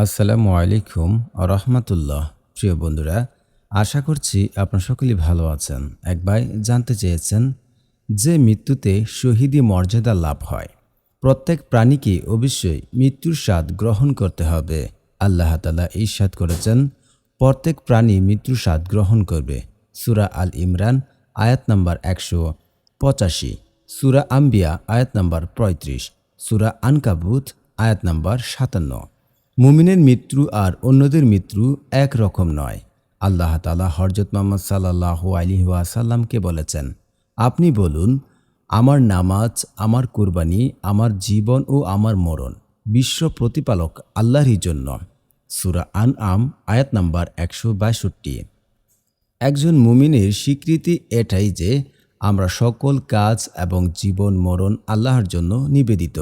আসসালামু আলাইকুম রহমতুল্লাহ। প্রিয় বন্ধুরা, আশা করছি আপনার সকলেই ভালো আছেন। এক ভাই জানতে চেয়েছেন যে মৃত্যুতে শহীদি মর্যাদা লাভ হয়। প্রত্যেক প্রাণীকে অবশ্যই মৃত্যুর স্বাদ গ্রহণ করতে হবে। আল্লাহ তালা স্বাদ করেছেন, প্রত্যেক প্রাণী মৃত্যুর স্বাদ গ্রহণ করবে। সুরা আল ইমরান, আয়াত নাম্বার একশো পঁচাশি। সুরা আম্বিয়া, আয়াত নাম্বার পঁয়ত্রিশ। সুরা আনকাবুত, আয়াত নাম্বার সাতান্ন। মুমিনের মৃত্যু আর অন্যদের মৃত্যু এক রকম নয়। আল্লাহ তালা হরজত মোহাম্মদ সাল্লাহ আলী ওয়াসাল্লামকে বলেছেন, আপনি বলুন, আমার নামাজ, আমার কুরবানি, আমার জীবন ও আমার মরণ বিশ্ব প্রতিপালক আল্লাহরই জন্য। সুরা আন আম আয়াত নাম্বার একশো বাষট্টি। একজন মুমিনের স্বীকৃতি এটাই যে আমরা সকল কাজ এবং জীবন মরণ আল্লাহর জন্য নিবেদিত।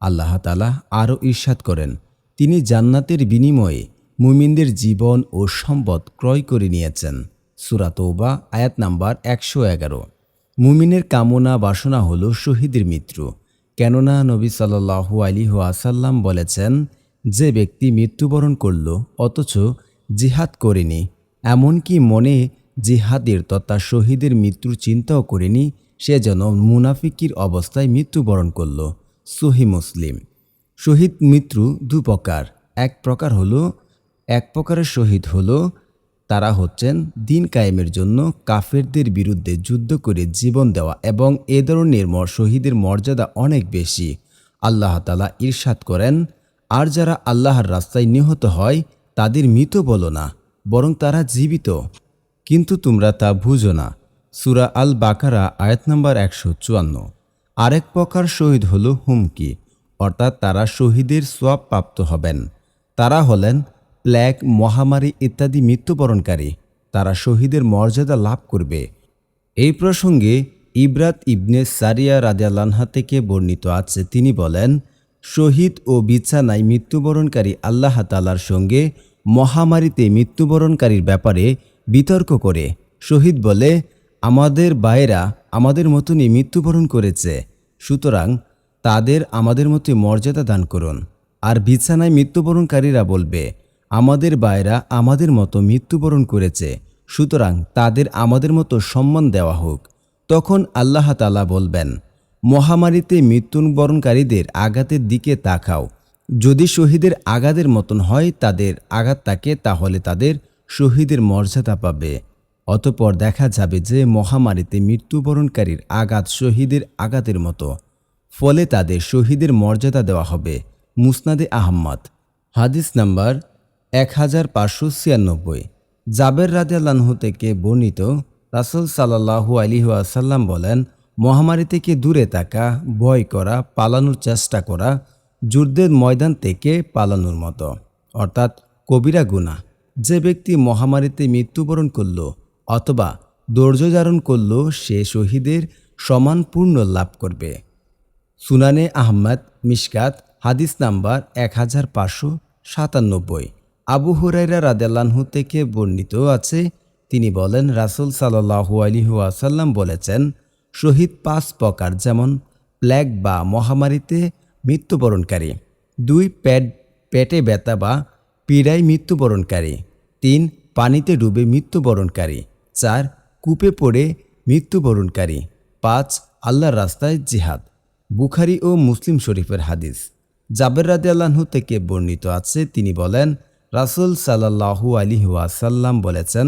আল্লাহ তালা আরও ঈর্ষাদ করেন তিনি জান্নাতের বিনিময়ে মুমিনদের জীবন ও সম্পদ ক্রয় করে নিয়েছেন। সুরাতৌবা আয়াত নাম্বার একশো এগারো। মুমিনের কামনা বাসনা হল শহীদের মৃত্যু। কেননা নবী সাল্লাহু আলী আসাল্লাম বলেছেন, যে ব্যক্তি মৃত্যুবরণ করল, অথচ জিহাদ করেনি, এমনকি মনে জিহাদের তথা শহীদের মৃত্যুর চিন্তাও করেনি, সে যেন মুনাফিকির অবস্থায় মৃত্যুবরণ করল। সহি মুসলিম। শহীদ মৃত্যু দু প্রকার। এক প্রকার হলো, এক প্রকারের শহীদ হলো, তারা হচ্ছেন দিন কায়েমের জন্য কাফেরদের বিরুদ্ধে যুদ্ধ করে জীবন দেওয়া এবং এ ধরনের শহীদের মর্যাদা অনেক বেশি। আল্লাহ তালা ঈর্ষাদ করেন, আর যারা আল্লাহর রাস্তায় নিহত হয়, তাদের মৃত বলো না, বরং তারা জীবিত। কিন্তু তোমরা তা বুঝো না। সুরা আল বাকারা আয়াত নম্বর একশো চুয়ান্ন। আরেক প্রকার শহীদ হল হুমকি। অর্থাৎ তারা শহীদের সোয়াব প্রাপ্ত হবেন। তারা হলেন প্ল্যাগ মহামারী ইত্যাদি মৃত্যুবরণকারী। তারা শহীদের মর্যাদা লাভ করবে। এই প্রসঙ্গে ইবরাত ইবনে সারিয়া রাদিয়াল্লাহা থেকে বর্ণিত আছে। তিনি বলেন, শহীদ ও বিছানায় মৃত্যুবরণকারী আল্লাহ তালার সঙ্গে মহামারীতে মৃত্যুবরণকারীর ব্যাপারে বিতর্ক করে। শহীদ বলে, আমাদের ভাইয়েরা আমাদের মতনই মৃত্যুবরণ করেছে। সুতরাং তাদের আমাদের মতো মর্যাদা দান করুন। আর বিছানায় মৃত্যুবরণকারীরা বলবে, আমাদের ভাইয়েরা আমাদের মতো মৃত্যুবরণ করেছে, সুতরাং তাদের আমাদের মতো সম্মান দেওয়া হোক। তখন আল্লাহ তালা বলবেন, মহামারীতে মৃত্যুবরণকারীদের আঘাতের দিকে তাকাও। যদি শহীদের আঘাতের মতন হয় তাদের আঘাত তাকে, তাহলে তাদের শহীদের মর্যাদা পাবে। অতপর দেখা যাবে যে মহামারীতে মৃত্যুবরণকারীর আঘাত শহীদের আঘাতের মতো। ফলে তাদের শহীদের মর্যাদা দেওয়া হবে। মুসনাদে আহম্মদ। হাদিস নাম্বার এক হাজার পাঁচশো ছিয়ানব্বই। জাবের রাজিয়াল্লাহু থেকে বর্ণিত রাসুল সাল্লাহু আলিহাসাল্লাম বলেন, মহামারী থেকে দূরে থাকা, ভয় করা, পালানোর চেষ্টা করা, যুদ্ধের ময়দান থেকে পালানোর মতো। অর্থাৎ কবিরা গুণা যে ব্যক্তি মহামারীতে মৃত্যুবরণ করল অথবা ধৈর্য ধারণ করল, সে শহীদের সমান পূর্ণ লাভ করবে। সুনানে আহমদ, মিশকাত, হাদিস নাম্বার এক হাজার পাঁচশো সাতানব্বই। আবু হুরাইরা রাদেলানহু থেকে বর্ণিত আছে, তিনি বলেন, রাসুল সাল্লাহু আলিহু আসাল্লাম বলেছেন, শহীদ পাঁচ প্রকার, যেমন প্ল্যাগ বা মহামারীতে মৃত্যুবরণকারী, দুই পেট, পেটে ব্যথা বা পীড়ায় মৃত্যুবরণকারী, তিন পানিতে ডুবে মৃত্যুবরণকারী, চার কূপে পড়ে মৃত্যুবরণকারী, পাঁচ আল্লাহর রাস্তায় জিহাদ। বুখারি ও মুসলিম শরীফের হাদিস। জাবের রাদি আল্লাহ্ন থেকে বর্ণিত আছে, তিনি বলেন, রাসুল সাল্লাহু আলী ওয়াসাল্লাম বলেছেন,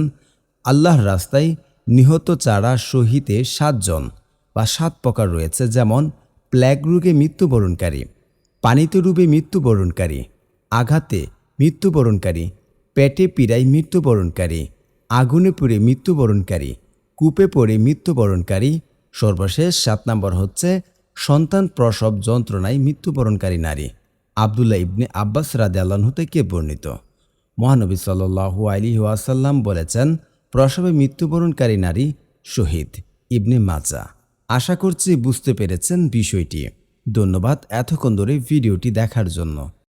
আল্লাহর রাস্তায় নিহত চারা শহীদে সাতজন বা সাত প্রকার রয়েছে, যেমন প্ল্যাগ রোগে মৃত্যুবরণকারী, পানিতে ডুবে মৃত্যুবরণকারী, আঘাতে মৃত্যুবরণকারী, পেটে পীড়ায় মৃত্যুবরণকারী, আগুনে পুড়ে মৃত্যুবরণকারী, কূপে পড়ে মৃত্যুবরণকারী, সর্বশেষ সাত নম্বর হচ্ছে সন্তান প্রসব যন্ত্রণায় মৃত্যুবরণকারী নারী আবদুল্লাহ ইবনে আব্বাস রাদে হতে কে বর্ণিত। মহানবী সাল্লু আলী ওয়াসাল্লাম বলেছেন, প্রসবে মৃত্যুবরণকারী নারী শহীদ ইবনে মাজা। আশা করছি বুঝতে পেরেছেন বিষয়টি। ধন্যবাদ এতক্ষণ ধরে ভিডিওটি দেখার জন্য।